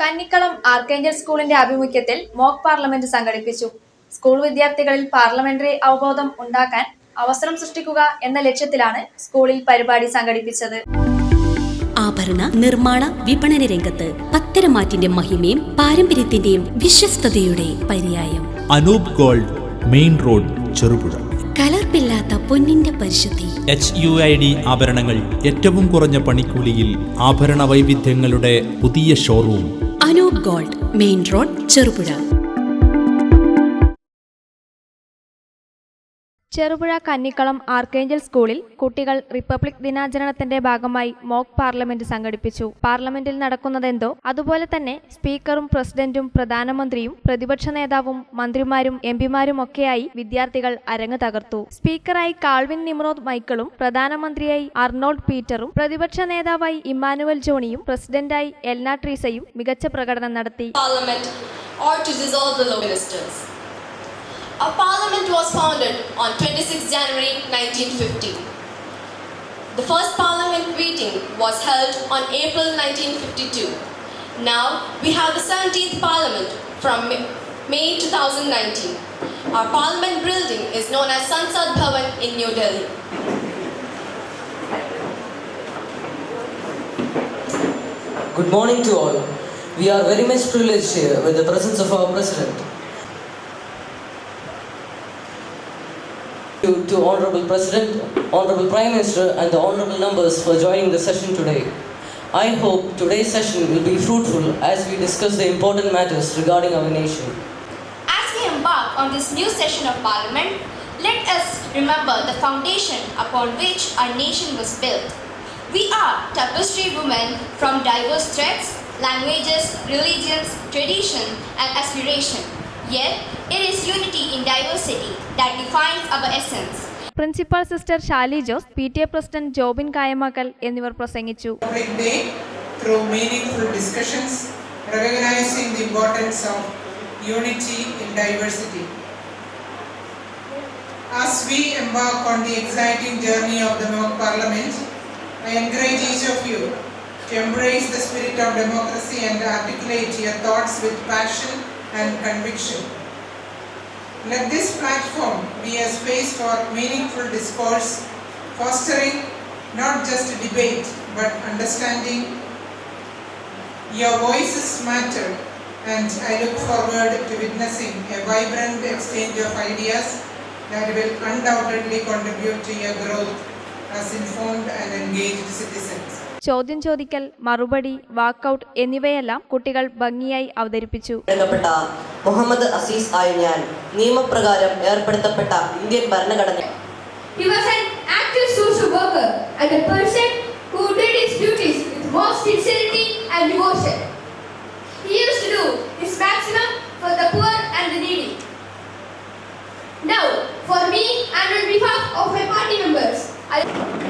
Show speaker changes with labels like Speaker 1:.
Speaker 1: Kannikkalam Archangel സ്കൂളിന്റെ ആഭിമുഖ്യത്തിൽ mock parliament സംഘടിപ്പിച്ചു. സ്കൂൾ വിദ്യാർത്ഥികളിൽ പാർലമെന്ററി അവബോധം ഉണ്ടാക്കാൻ അവസരം സൃഷ്ടിക്കുക എന്ന ലക്ഷ്യത്തിലാണ് സ്കൂളിൽ പരിപാടി സംഘടിപ്പിച്ചത്.
Speaker 2: ആഭരണ നിർമ്മാണ വിപണന രംഗത്ത് പത്തരമാറ്റിന്റെ മഹിമയും പാരമ്പര്യത്തിന്റെയും വിശ്വസ്തയുടെ പര്യായം.
Speaker 3: Anoop gold main road Cherupuzha.
Speaker 2: കലർപ്പില്ലാത്ത പൊന്നിന്റെ പരിശുദ്ധി.
Speaker 3: എച്ച് യു ഐ ഡി ആഭരണങ്ങൾ ഏറ്റവും കുറഞ്ഞ പണിക്കൂലിയിൽ ആഭരണ വൈവിധ്യങ്ങളുടെ പുതിയ
Speaker 2: showroom gold main road Cherupuzha
Speaker 1: Cherupuzha Kannikkalam Archangel സ്കൂളിൽ കുട്ടികൾ റിപ്പബ്ലിക് ദിനാചരണത്തിന്റെ ഭാഗമായി മോക്ക് പാർലമെന്റ് സംഘടിപ്പിച്ചു. പാർലമെന്റിൽ നടക്കുന്നതെന്തോ അതുപോലെ തന്നെ സ്പീക്കറും പ്രസിഡന്റും പ്രധാനമന്ത്രിയും പ്രതിപക്ഷ നേതാവും മന്ത്രിമാരും എംപിമാരും ഒക്കെയായി വിദ്യാർത്ഥികൾ അരങ്ങ് തകർത്തു. സ്പീക്കറായി കാൾവിൻ നിമ്രോദ് മൈക്കിളും പ്രധാനമന്ത്രിയായി അർണോൾഡ് പീറ്ററും പ്രതിപക്ഷ നേതാവായി ഇമ്മാനുവൽ ജോണിയും പ്രസിഡന്റായി എൽന ട്രീസയും മികച്ച പ്രകടനം നടത്തി.
Speaker 4: Or to dissolve the ministers. Our parliament was founded on 26 January 1950. The first parliament meeting was held on April 1952. Now we have the 17th parliament from May 2019. Our parliament building is known as Sansad Bhavan in New Delhi.
Speaker 5: Good morning to all. We are very much privileged here with the presence of our President. To, to Honorable President, Honorable Prime Minister, and the Honorable members for joining the session today. I hope today's session will be fruitful as we discuss the important matters regarding our nation.
Speaker 6: As we embark on this new session of Parliament, let us remember the foundation upon which our nation was built. We are tapestry women from diverse threads, languages, religions, tradition, and aspiration. Yet, it is unity in diversity that defines our essence.
Speaker 1: Principal sister Shali Jose P T A president Jobin Kayamakkal എന്നിവർ പ്രസംഗിച്ചു
Speaker 7: Republic Day through meaningful discussions recognizing the importance of unity in diversity. As we embark on the exciting journey of the mock parliament, I encourage each of you to embrace the spirit of democracy and articulate your thoughts with passion and conviction. Let this platform be a space for meaningful discourse, fostering not just debate but understanding. Your voices matter, and I look forward to witnessing a vibrant exchange of ideas that will undoubtedly contribute to your growth as informed and engaged citizens.
Speaker 1: ചോദ്യം ചോദിക്കൽ മറുപടി walkout എന്നിവയെല്ലാം കുട്ടികൾ ഭംഗിയായി അവതരിപ്പിച്ചു
Speaker 5: മുഹമ്മദ് അസീസ് ആയ ഞാൻ നിയമപ്രകാരം ഏർപ്പെടുത്തപ്പെട്ട ഇന്ത്യൻ ഭരണഘടന
Speaker 8: He was an active social worker and a person who did his duties with most sincerity and devotion. He used to do his maximum for the poor and the needy. Now, for me and on behalf of my party members, I